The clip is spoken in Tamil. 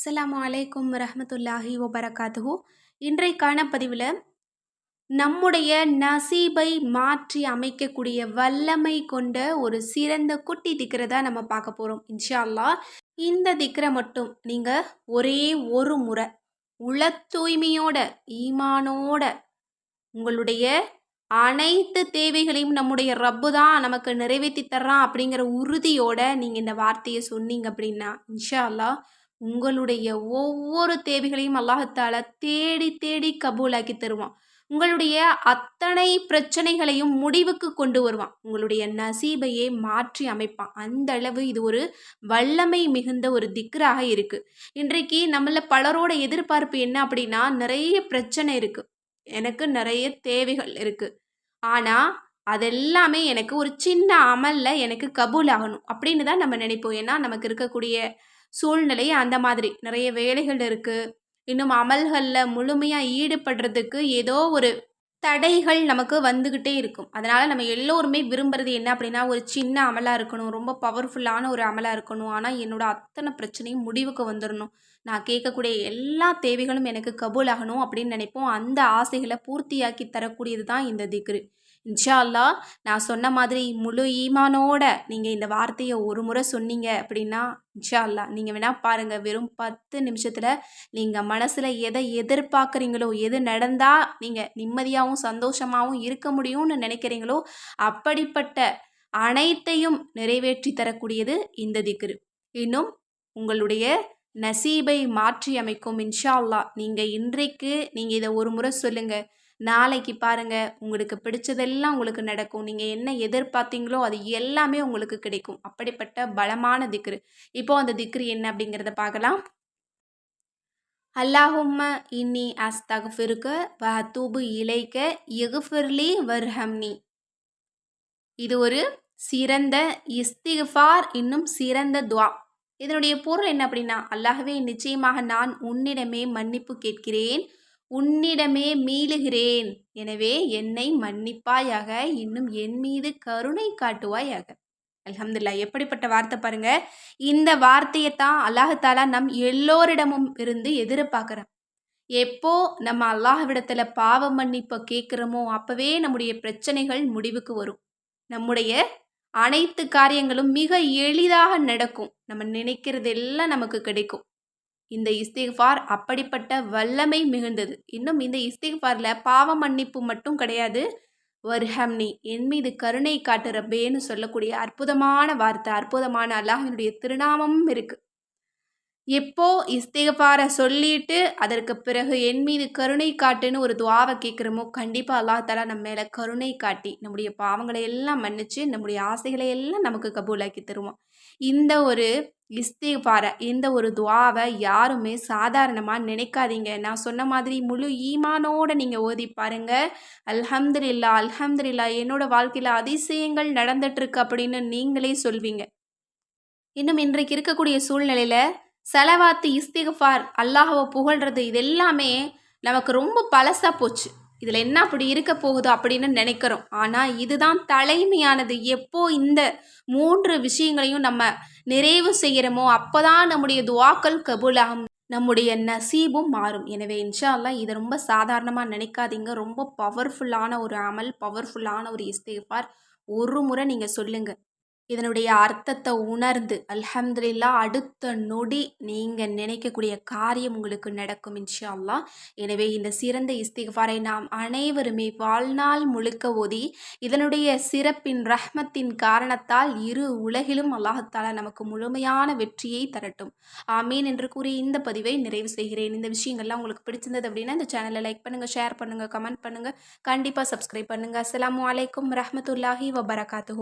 அஸ்லாம் அலைக்கும் ரஹமத்துல்லாஹி வபரகாத்துஹு. இன்றைக்கான பதிவில் நம்முடைய நசீபை மாற்றி அமைக்கக்கூடிய வல்லமை கொண்ட ஒரு சிறந்த குட்டி திக்கரை தான் நம்ம பார்க்க போகிறோம் இன்ஷா அல்லாஹ் இந்த திக்கரை மட்டும் நீங்கள் ஒரே ஒரு முறை உள தூய்மையோட ஈமானோட உங்களுடைய அனைத்து தேவைகளையும் நம்முடைய ரப்பு தான் நமக்கு நிறைவேற்றி தர்றான் அப்படிங்கிற உறுதியோட நீங்கள் இந்த வார்த்தையை சொன்னீங்க அப்படின்னா இன்ஷா அல்லாஹ் உங்களுடைய ஒவ்வொரு தேவைகளையும் அல்லாஹத்தால தேடி தேடி கபூலாக்கி தருவான். உங்களுடைய அத்தனை பிரச்சனைகளையும் முடிவுக்கு கொண்டு வருவான். உங்களுடைய நசீபையே மாற்றி அமைப்பான். அந்த அளவு இது ஒரு வல்லமை மிகுந்த ஒரு திக்ராக இருக்கு. இன்றைக்கு நம்மள பலரோட எதிர்பார்ப்பு என்ன அப்படின்னா நிறைய பிரச்சனை இருக்கு. எனக்கு நிறைய தேவைகள் இருக்கு. ஆனா அதெல்லாமே எனக்கு ஒரு சின்ன அமல்ல எனக்கு கபூல் ஆகணும் அப்படின்னு தான் நம்ம நினைப்போம். ஏன்னா நமக்கு இருக்கக்கூடிய சூழ்நிலை அந்த மாதிரி. நிறைய வேலைகள் இருக்குது இன்னும் அமல்களில் முழுமையாக ஈடுபடுறதுக்கு ஏதோ ஒரு தடைகள் நமக்கு வந்துக்கிட்டே இருக்கும். அதனால் நம்ம எல்லோருமே விரும்புகிறது என்ன அப்படின்னா ஒரு சின்ன அமலாக இருக்கணும். ரொம்ப பவர்ஃபுல்லான ஒரு அமலாக இருக்கணும். ஆனால் என்னோடய அத்தனை பிரச்சனையும் முடிவுக்கு வந்துடணும் நான் கேட்கக்கூடிய எல்லா தேவைகளும் எனக்கு கபூல் ஆகணும் அப்படின்னு நினைப்போம். அந்த ஆசைகளை பூர்த்தியாக்கி தரக்கூடியது தான் இந்த திக்ரு. இன்ஷா அல்லா நான் சொன்ன மாதிரி முழு ஈமானோட நீங்கள் இந்த வார்த்தையை ஒரு முறை சொன்னீங்க அப்படின்னா இன்ஷா அல்லா நீங்கள் வேணால் பாருங்கள் வெறும் பத்து நிமிஷத்தில் நீங்கள் மனசில் எதை எதிர்பார்க்குறீங்களோ எது நடந்தால் நீங்கள் நிம்மதியாகவும் சந்தோஷமாகவும் இருக்க முடியும்னு நினைக்கிறீங்களோ அப்படிப்பட்ட அனைத்தையும் நிறைவேற்றி தரக்கூடியது இந்த திக்ரு. இன்னும் உங்களுடைய நசீபை மாற்றி அமைக்கும் இன்ஷா அல்லா நீங்கள் இன்றைக்கு நீங்கள் இதை ஒரு முறை சொல்லுங்கள் நாளைக்கு பாருங்கள் உங்களுக்கு பிடிச்சதெல்லாம் உங்களுக்கு நடக்கும். நீங்கள் என்ன எதிர்பார்த்தீங்களோ அது எல்லாமே உங்களுக்கு கிடைக்கும். அப்படிப்பட்ட பலமான திக்ரு. இப்போ அந்த திக்ரு என்ன அப்படிங்கிறத பார்க்கலாம். அல்லாஹும்ம இன்னி அஸ்தகஃபிருக்க வ தூபு இலைக்க எகுஃபிர்லி வர்ஹம்னி. இது ஒரு சிறந்த இஸ்திஃபார் இன்னும் சிறந்த துவா. இதனுடைய பொருள் என்ன அப்படின்னா அல்லாஹவே நிச்சயமாக நான் உன்னிடமே மன்னிப்பு கேட்கிறேன். உன்னிடமே மீளுகிறேன். எனவே என்னை மன்னிப்பாயாக இன்னும் என் மீது கருணை காட்டுவாயாக. அலமதுல்லா எப்படிப்பட்ட வார்த்தை பாருங்க. இந்த வார்த்தையை தான் அல்லாஹாலா நம் எல்லோரிடமும் இருந்து எதிர்பார்க்குறோம் எப்போ நம்ம அல்லாஹ்விடத்தில் பாவ மன்னிப்பை கேட்குறோமோ அப்போவே நம்முடைய பிரச்சனைகள் முடிவுக்கு வரும். நம்முடைய அனைத்து காரியங்களும் மிக எளிதாக நடக்கும். நம்ம நினைக்கிறதெல்லாம் நமக்கு கிடைக்கும். இந்த இஸ்திஃபார் அப்படிப்பட்ட வல்லமை மிகுந்தது. இன்னும் இந்த இஸ்திஃபாரில் பாவ மன்னிப்பு மட்டும் கிடையாது. வர்ஹம்னி என் மீது கருணை காட்டுறப்பேன்னு சொல்லக்கூடிய அற்புதமான வார்த்தை அற்புதமான அல்லாஹினுடைய திருநாமமும் இருக்குது எப்போ இஸ்திகபார சொல்லிட்டு அதற்கு பிறகு என் மீது கருணை காட்டுன்னு ஒரு துவாவை கேட்குறோமோ கண்டிப்பாக அல்லாஹ் தலா நம்ம மேலே கருணை காட்டி நம்முடைய பாவங்களை எல்லாம் மன்னிச்சு நம்முடைய ஆசைகளை எல்லாம் நமக்கு கபூலாக்கி தருவோம் இந்த ஒரு இஸ்திகாரை இந்த ஒரு துவாவை யாருமே சாதாரணமாக நினைக்காதீங்க. நான் சொன்ன மாதிரி முழு ஈமானோட நீங்கள் ஓதி பாருங்க. அல்ஹம்துலில்லா அல்ஹம்துலில்லா என்னோட வாழ்க்கையில் அதிசயங்கள் நடந்துட்டுருக்கு அப்படின்னு நீங்களே சொல்வீங்க. இன்னும் இன்றைக்கு இருக்கக்கூடிய சூழ்நிலையில் செலவாத்து இஸ்திகஃபார் அல்லாஹவை புகழ்றது இது எல்லாமே நமக்கு ரொம்ப பழசாக போச்சு. இதில் என்ன அப்படி இருக்க போகுதோ அப்படின்னு நினைக்கிறோம். ஆனால் இதுதான் தலைமையானது. எப்போ இந்த மூன்று விஷயங்களையும் நம்ம நிறைவு செய்கிறோமோ அப்போ தான் நம்முடைய துவாக்கள் கபூலாகும். நம்முடைய நசீபும் மாறும். எனவே இன்ஷா அல்லா இதை ரொம்ப சாதாரணமாக நினைக்காதீங்க. ரொம்ப பவர்ஃபுல்லான ஒரு அமல் பவர்ஃபுல்லான ஒரு இஸ்தேஃபார் ஒரு முறை நீங்கள் சொல்லுங்கள் இதனுடைய அர்த்தத்தை உணர்ந்து அல்ஹம்துலில்லா அடுத்த நொடி நீங்கள் நினைக்கக்கூடிய காரியம் உங்களுக்கு நடக்கும் இன்ஷா அல்லா எனவே இந்த சிறந்த இஸ்திகாரை நாம் அனைவருமே வாழ்நாள் முழுக்க ஓதி இதனுடைய சிறப்பின் ரஹ்மத்தின் காரணத்தால் இரு உலகிலும் அல்லாஹத்தாலா நமக்கு முழுமையான வெற்றியை தரட்டும். ஆமீன் என்று கூறி இந்த பதிவை நிறைவு செய்கிறேன். இந்த விஷயங்கள்லாம் உங்களுக்கு பிடிச்சிருந்தது அப்படின்னா இந்த சேனலை லைக் பண்ணுங்கள் ஷேர் பண்ணுங்கள் கமெண்ட் பண்ணுங்கள் கண்டிப்பாக சப்ஸ்கிரைப் பண்ணுங்கள் அஸ்லாம் வலைக்கம் ரஹமத்துல்லாஹி வபரகாத்து